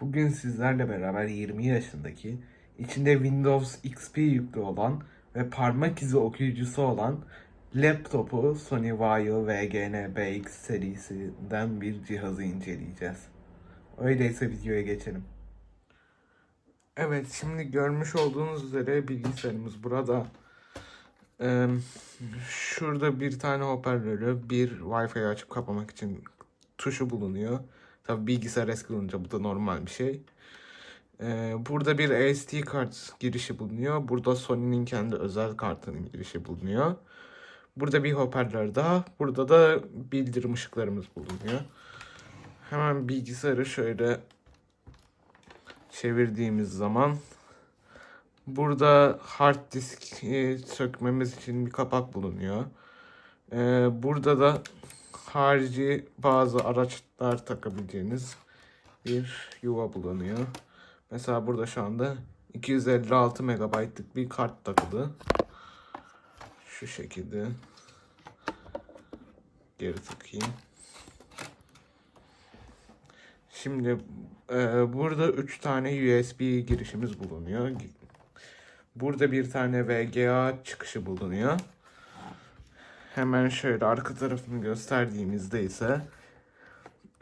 Bugün sizlerle beraber 20 yaşındaki, içinde Windows XP yüklü olan ve parmak izi okuyucusu olan laptopu Sony Vaio VGN BX serisinden bir cihazı inceleyeceğiz. Öyleyse videoya geçelim. Evet, şimdi görmüş olduğunuz üzere bilgisayarımız burada. Ee, şurada bir tane hoparlörü, bir Wi-Fi açıp kapamak için tuşu bulunuyor. Tabi bilgisayar eski olunca bu da normal bir şey. Ee, burada bir SD kart girişi bulunuyor. Burada Sony'nin kendi özel kartının girişi bulunuyor. Burada bir hoparlör daha. Burada da bildirim ışıklarımız bulunuyor. Hemen bilgisayarı şöyle çevirdiğimiz zaman burada hard disk e, sökmemiz için bir kapak bulunuyor. Ee, burada da harici bazı araçlar takabileceğiniz bir yuva bulunuyor. Mesela burada şu anda 256 MB'lık bir kart takılı. Şu şekilde. Geri takayım. Şimdi e, burada 3 tane USB girişimiz bulunuyor. Burada bir tane VGA çıkışı bulunuyor. Hemen şöyle arka tarafını gösterdiğimizde ise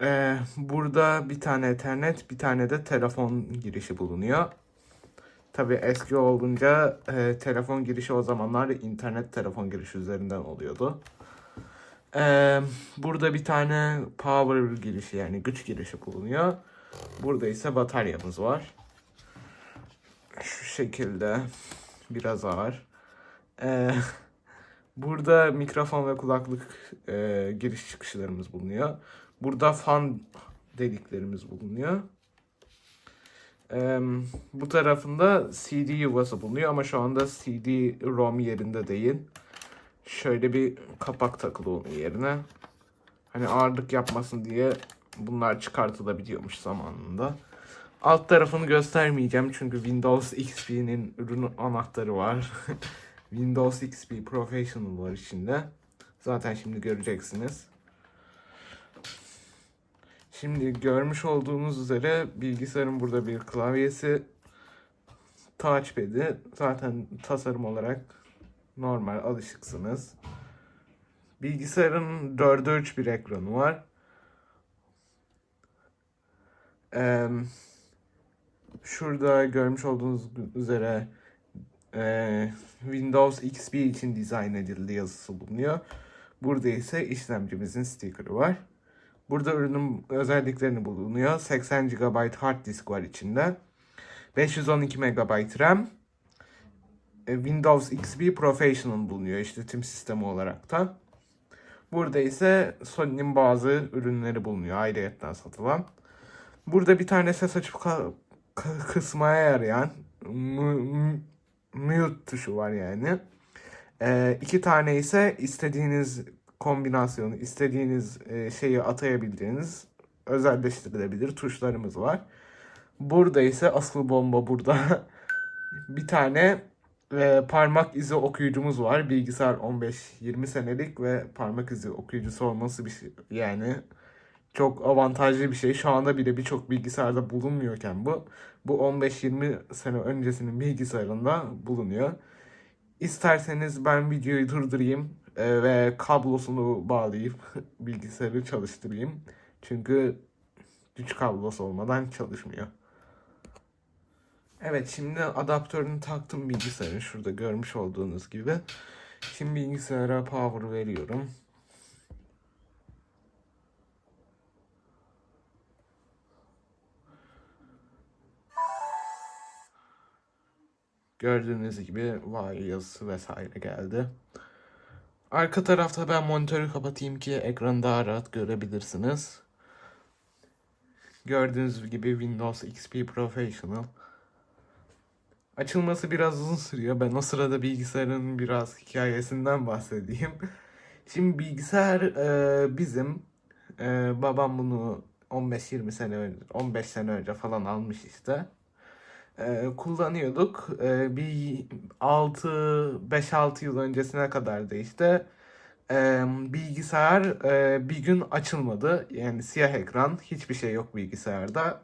e, burada bir tane Ethernet, bir tane de telefon girişi bulunuyor. Tabi eski olunca e, telefon girişi o zamanlar internet telefon girişi üzerinden oluyordu. E, burada bir tane power girişi yani güç girişi bulunuyor. Burada ise bataryamız var. Şu şekilde biraz ağır. E, burada mikrofon ve kulaklık e, giriş çıkışlarımız bulunuyor. Burada fan deliklerimiz bulunuyor. Ee, bu tarafında CD yuvası bulunuyor ama şu anda CD-ROM yerinde değil. Şöyle bir kapak takılı onun yerine. Hani ağırlık yapmasın diye bunlar çıkartılabiliyormuş zamanında. Alt tarafını göstermeyeceğim çünkü Windows XP'nin ürün anahtarı var. Windows XP Professional var içinde. Zaten şimdi göreceksiniz. Şimdi görmüş olduğunuz üzere bilgisayarın burada bir klavyesi, touchpad'i zaten tasarım olarak normal alışıksınız. Bilgisayarın 4'e 3 bir ekranı var. Ee, şurada görmüş olduğunuz üzere e, Windows XP için dizayn edildi yazısı bulunuyor. Burada ise işlemcimizin sticker'ı var. Burada ürünün özelliklerini bulunuyor. 80 GB hard disk var içinde. 512 MB RAM. E, Windows XP Professional bulunuyor işletim sistemi olarak da. Burada ise Sony'nin bazı ürünleri bulunuyor ayrıyetten satılan. Burada bir tane ses açıp kısmaya yarayan mute tuşu var yani. Ee, iki tane ise istediğiniz kombinasyonu, istediğiniz e, şeyi atayabildiğiniz özelleştirilebilir tuşlarımız var. Burada ise asıl bomba burada. bir tane e, parmak izi okuyucumuz var. Bilgisayar 15-20 senelik ve parmak izi okuyucusu olması bir şey yani çok avantajlı bir şey. Şu anda bile birçok bilgisayarda bulunmuyorken bu bu 15-20 sene öncesinin bilgisayarında bulunuyor. İsterseniz ben videoyu durdurayım e, ve kablosunu bağlayıp bilgisayarı çalıştırayım. Çünkü güç kablosu olmadan çalışmıyor. Evet şimdi adaptörünü taktım bilgisayarın şurada görmüş olduğunuz gibi. Şimdi bilgisayara power veriyorum. Gördüğünüz gibi vay yazısı vesaire geldi. Arka tarafta ben monitörü kapatayım ki ekranı daha rahat görebilirsiniz. Gördüğünüz gibi Windows XP Professional. Açılması biraz uzun sürüyor. Ben o sırada bilgisayarın biraz hikayesinden bahsedeyim. Şimdi bilgisayar e, bizim e, babam bunu 15-20 sene önce, 15 sene önce falan almış işte e, kullanıyorduk. E, bir 6 5-6 yıl öncesine kadar da işte e, bilgisayar e, bir gün açılmadı. Yani siyah ekran, hiçbir şey yok bilgisayarda.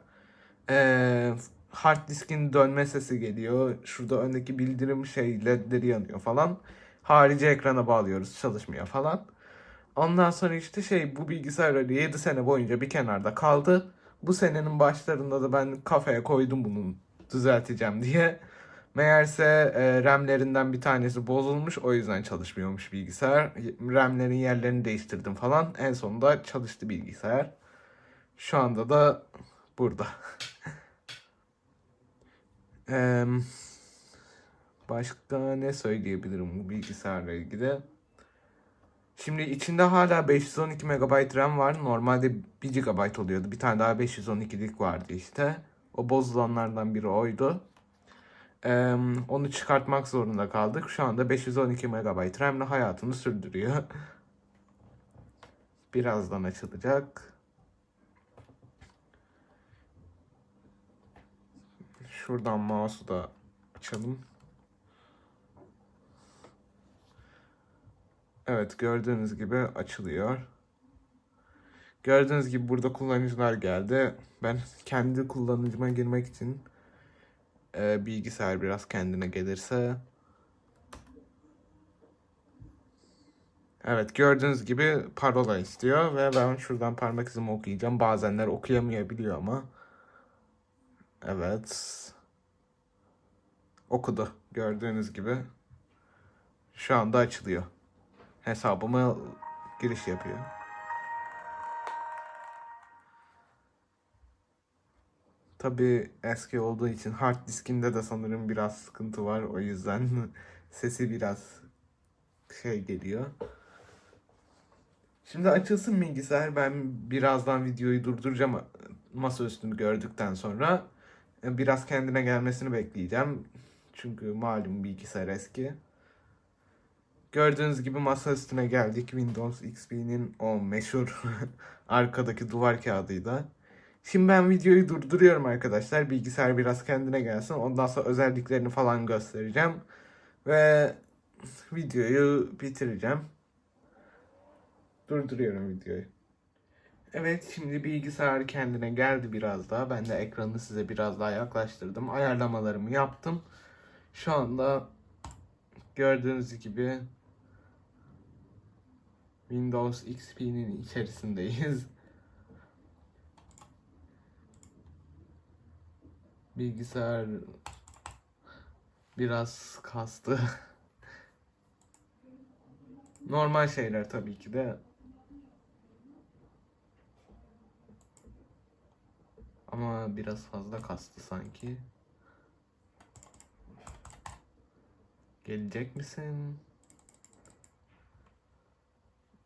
Ee, hard diskin dönme sesi geliyor. Şurada öndeki bildirim şey ledleri yanıyor falan. Harici ekrana bağlıyoruz çalışmıyor falan. Ondan sonra işte şey bu bilgisayar öyle 7 sene boyunca bir kenarda kaldı. Bu senenin başlarında da ben kafaya koydum bunu düzelteceğim diye. Meğerse e, RAM'lerinden bir tanesi bozulmuş o yüzden çalışmıyormuş bilgisayar. RAM'lerin yerlerini değiştirdim falan. En sonunda çalıştı bilgisayar. Şu anda da burada. Eee, başka ne söyleyebilirim bu bilgisayarla ilgili? Şimdi içinde hala 512 MB RAM var. Normalde 1 GB oluyordu. Bir tane daha 512'lik vardı işte. O bozulanlardan biri oydu. Eee, onu çıkartmak zorunda kaldık. Şu anda 512 MB RAM ile hayatını sürdürüyor. Birazdan açılacak. Şuradan mouse'u da açalım. Evet gördüğünüz gibi açılıyor. Gördüğünüz gibi burada kullanıcılar geldi. Ben kendi kullanıcıma girmek için e, bilgisayar biraz kendine gelirse. Evet gördüğünüz gibi parola istiyor ve ben şuradan parmak izimi okuyacağım. Bazenler okuyamayabiliyor ama. Evet. Okudu gördüğünüz gibi. Şu anda açılıyor. Hesabıma giriş yapıyor. Tabii eski olduğu için hard diskinde de sanırım biraz sıkıntı var. O yüzden sesi biraz şey geliyor. Şimdi açılsın bilgisayar. Ben birazdan videoyu durduracağım masaüstünü gördükten sonra. Biraz kendine gelmesini bekleyeceğim. Çünkü malum bilgisayar eski. Gördüğünüz gibi masa üstüne geldik. Windows XP'nin o meşhur arkadaki duvar kağıdıyla. Şimdi ben videoyu durduruyorum arkadaşlar. Bilgisayar biraz kendine gelsin. Ondan sonra özelliklerini falan göstereceğim. Ve videoyu bitireceğim. Durduruyorum videoyu. Evet şimdi bilgisayar kendine geldi biraz daha. Ben de ekranı size biraz daha yaklaştırdım. Ayarlamalarımı yaptım. Şu anda gördüğünüz gibi Windows XP'nin içerisindeyiz. Bilgisayar biraz kastı. Normal şeyler tabii ki de. Ama biraz fazla kastı sanki. Gelecek misin?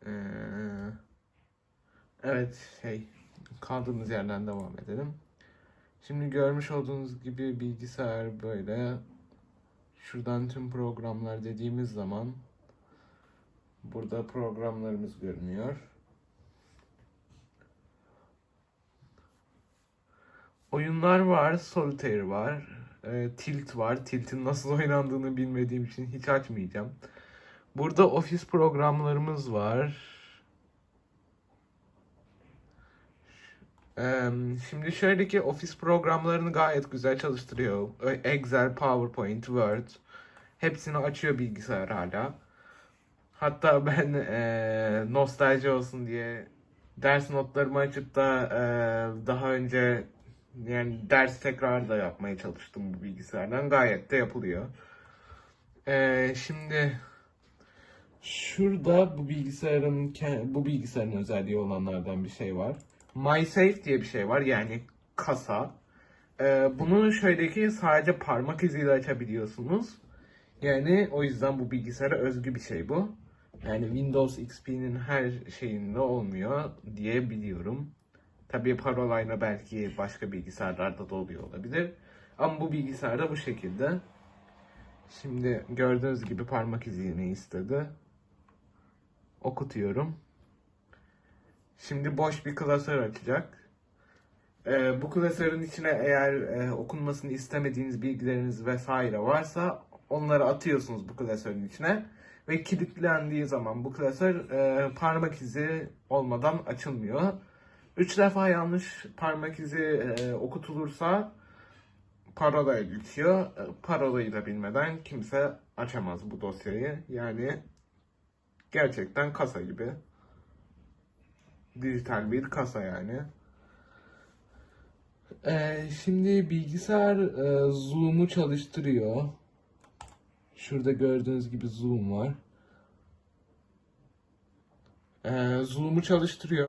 Ee, evet şey kaldığımız yerden devam edelim. Şimdi görmüş olduğunuz gibi bilgisayar böyle. Şuradan tüm programlar dediğimiz zaman burada programlarımız görünüyor. Oyunlar var, Solitaire var, e, Tilt var. Tilt'in nasıl oynandığını bilmediğim için hiç açmayacağım. Burada ofis programlarımız var. Şimdi şöyle ki ofis programlarını gayet güzel çalıştırıyor. Excel, PowerPoint, Word. Hepsini açıyor bilgisayar hala. Hatta ben eee, nostalji olsun diye ders notlarımı açıp da eee, daha önce yani ders tekrar da yapmaya çalıştım bu bilgisayardan. Gayet de yapılıyor. Eee, şimdi Şurada bu bilgisayarın bu bilgisayarın özelliği olanlardan bir şey var. MySafe diye bir şey var yani kasa. Ee, bunu şöyle ki sadece parmak iziyle açabiliyorsunuz. Yani o yüzden bu bilgisayara özgü bir şey bu. Yani Windows XP'nin her şeyinde olmuyor diye biliyorum. Tabii parolayla belki başka bilgisayarlarda da oluyor olabilir. Ama bu bilgisayarda bu şekilde. Şimdi gördüğünüz gibi parmak izini istedi okutuyorum. Şimdi boş bir klasör açacak. Ee, bu klasörün içine eğer e, okunmasını istemediğiniz bilgileriniz vesaire varsa onları atıyorsunuz bu klasörün içine ve kilitlendiği zaman bu klasör e, parmak izi olmadan açılmıyor Üç defa yanlış parmak izi e, okutulursa parola geçiyor. E, Parolayı da bilmeden kimse açamaz bu dosyayı. Yani gerçekten kasa gibi. Dijital bir kasa yani. E, şimdi bilgisayar e, Zoom'u çalıştırıyor. Şurada gördüğünüz gibi Zoom var. E, Zoom'u çalıştırıyor.